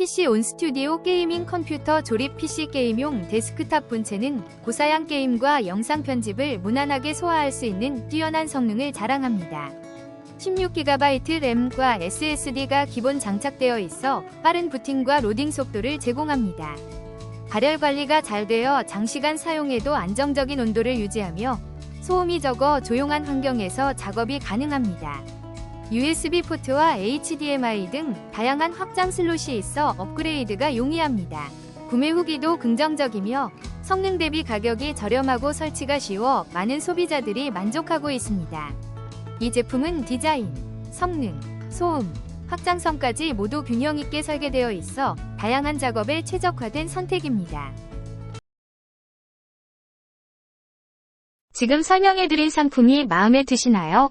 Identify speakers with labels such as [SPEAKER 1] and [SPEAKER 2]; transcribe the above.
[SPEAKER 1] PC 온 스튜디오 게이밍 컴퓨터 조립 PC 게임용 데스크탑 본체는 고사양 게임과 영상 편집을 무난하게 소화할 수 있는 뛰어난 성능을 자랑합니다. 16GB 램과 SSD가 기본 장착되어 있어 빠른 부팅과 로딩 속도를 제공합니다. 발열 관리가 잘 되어 장시간 사용해도 안정적인 온도를 유지하며 소음이 적어 조용한 환경에서 작업이 가능합니다. USB 포트와 HDMI 등 다양한 확장 슬롯이 있어 업그레이드가 용이합니다. 구매 후기도 긍정적이며 성능 대비 가격이 저렴하고 설치가 쉬워 많은 소비자들이 만족하고 있습니다. 이 제품은 디자인, 성능, 소음, 확장성까지 모두 균형 있게 설계되어 있어 다양한 작업에 최적화된 선택입니다. 지금 설명해드린 상품이 마음에 드시나요?